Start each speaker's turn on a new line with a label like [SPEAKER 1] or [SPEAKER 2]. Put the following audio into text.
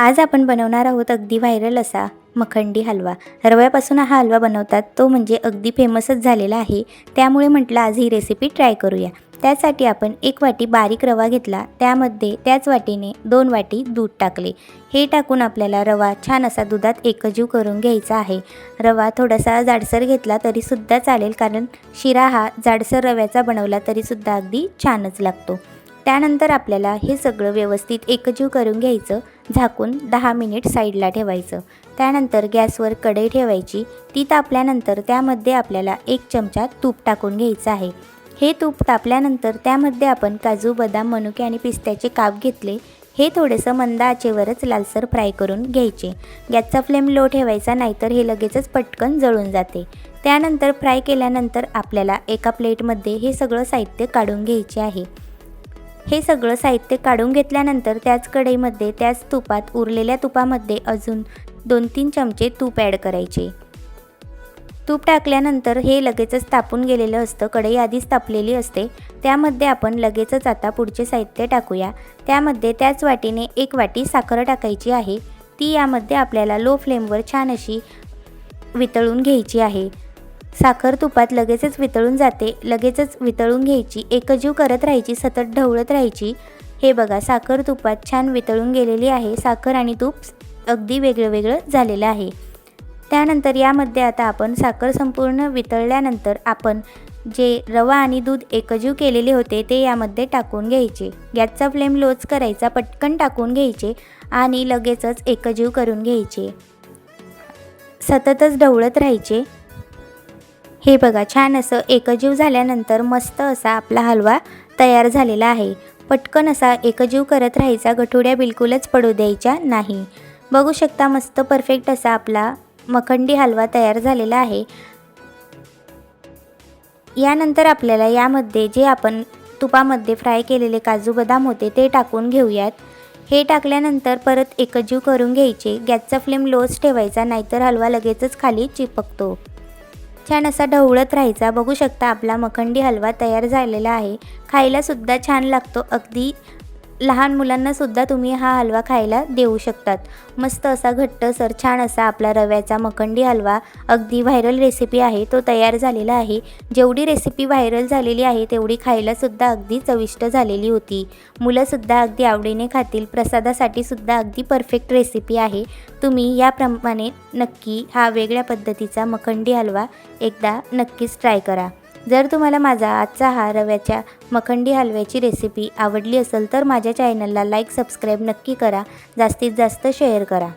[SPEAKER 1] आज आपण बनवणार आहोत अगदी व्हायरल असा मखंडी हलवा. रव्यापासून हा हलवा बनवतात तो म्हणजे अगदी फेमसच झालेला आहे. त्यामुळे म्हटलं आज ही रेसिपी ट्राय करूया. त्यासाठी आपण एक वाटी बारीक रवा घेतला. त्यामध्ये त्याच वाटीने दोन वाटी दूध टाकले. हे टाकून आपल्याला रवा छान असा दुधात एकजीव करून घ्यायचा आहे. रवा थोडासा जाडसर घेतला तरीसुद्धा चालेल कारण शिरा हा जाडसर रव्याचा बनवला तरीसुद्धा अगदी छानच लागतो. त्यानंतर आपल्याला हे सगळं व्यवस्थित एकजीव करून घ्यायचं झाकून दहा मिनिट साईडला ठेवायचं. त्यानंतर गॅसवर कढई ठेवायची. ती तापल्यानंतर त्यामध्ये आपल्याला एक चमचा तूप टाकून घ्यायचं आहे. हे तूप तापल्यानंतर त्यामध्ये आपण काजू बदाम मनुके आणि पिस्त्याचे काप घेतले. हे थोडंसं मंद आचेवरच लालसर फ्राय करून घ्यायचे. गॅसचा फ्लेम लो ठेवायचा नाहीतर हे लगेचच पटकन जळून जाते. त्यानंतर फ्राय केल्यानंतर आपल्याला एका प्लेटमध्ये हे सगळं साहित्य काढून घ्यायचे आहे. हे सगळं साहित्य काढून घेतल्यानंतर त्याच कढईमध्ये त्याच तुपात उरलेल्या तुपामध्ये अजून दोन तीन चमचे तूप ॲड करायचे. तूप टाकल्यानंतर हे लगेचच तापून गेलेलं असतं कढई आधीच तापलेली असते. त्यामध्ये आपण लगेचच आता पुढचे साहित्य टाकूया. त्यामध्ये त्याच वाटीने एक वाटी साखर टाकायची आहे. ती यामध्ये आपल्याला लो फ्लेमवर छान अशी वितळून घ्यायची आहे. साखर तुपात लगेचच वितळून जाते लगेचच वितळून घ्यायची एकजीव करत राहायची सतत ढवळत राहायची. हे बघा साखर तुपात छान वितळून गेलेली आहे. साखर आणि तूप अगदी वेगळं वेगळं झालेलं आहे. त्यानंतर यामध्ये आता आपण साखर संपूर्ण वितळल्यानंतर आपण जे रवा आणि दूध एकजीव केलेले होते ते यामध्ये टाकून घ्यायचे. गॅसचा फ्लेम लोच करायचा पटकन टाकून घ्यायचे आणि लगेचच एकजीव करून घ्यायचे. सततच ढवळत राहायचे. हे बघा छान असं एकजीव झाल्यानंतर मस्त असा आपला हलवा तयार झालेला आहे. पटकन असा एकजीव करत राहायचा गठुड्या बिलकुलच पडू द्यायच्या नाही. बघू शकता मस्त परफेक्ट असा आपला मखंडी हलवा तयार झालेला आहे. यानंतर आपल्याला यामध्ये जे आपण तुपामध्ये फ्राय केलेले काजू बदाम होते ते टाकून घेऊयात. हे टाकल्यानंतर परत एकजीव करून घ्यायचे. गॅसचा फ्लेम लोच ठेवायचा नाहीतर हलवा लगेचच खाली चिपकतो. छान असा ढवळत राहायचा. बघू शकता आपला मखंडी हलवा तयार झालेला आहे. खायलासुद्धा छान लागतो. अगदी लहान मुलांनासुद्धा तुम्ही हा हलवा खायला देऊ शकतात. मस्त असा घट्ट सर छान असा आपला रव्याचा मखंडी हलवा. अगदी व्हायरल रेसिपी आहे तो तयार झालेला आहे. जेवढी रेसिपी व्हायरल झालेली आहे तेवढी खायलासुद्धा अगदी चविष्ट झालेली होती. मुलंसुद्धा अगदी आवडीने खातील प्रसादासाठी सुद्धा अगदी परफेक्ट रेसिपी आहे. तुम्ही याप्रमाणे नक्की हा वेगळ्या पद्धतीचा मखंडी हलवा एकदा नक्कीच ट्राय करा. जर तुम्हाला माझा आजचा हा रव्याच्या मखंडी हलव्याची रेसिपी आवडली असेल तर माझ्या चॅनलला लाईक सबस्क्राईब नक्की करा. जास्तीत जास्त शेअर करा.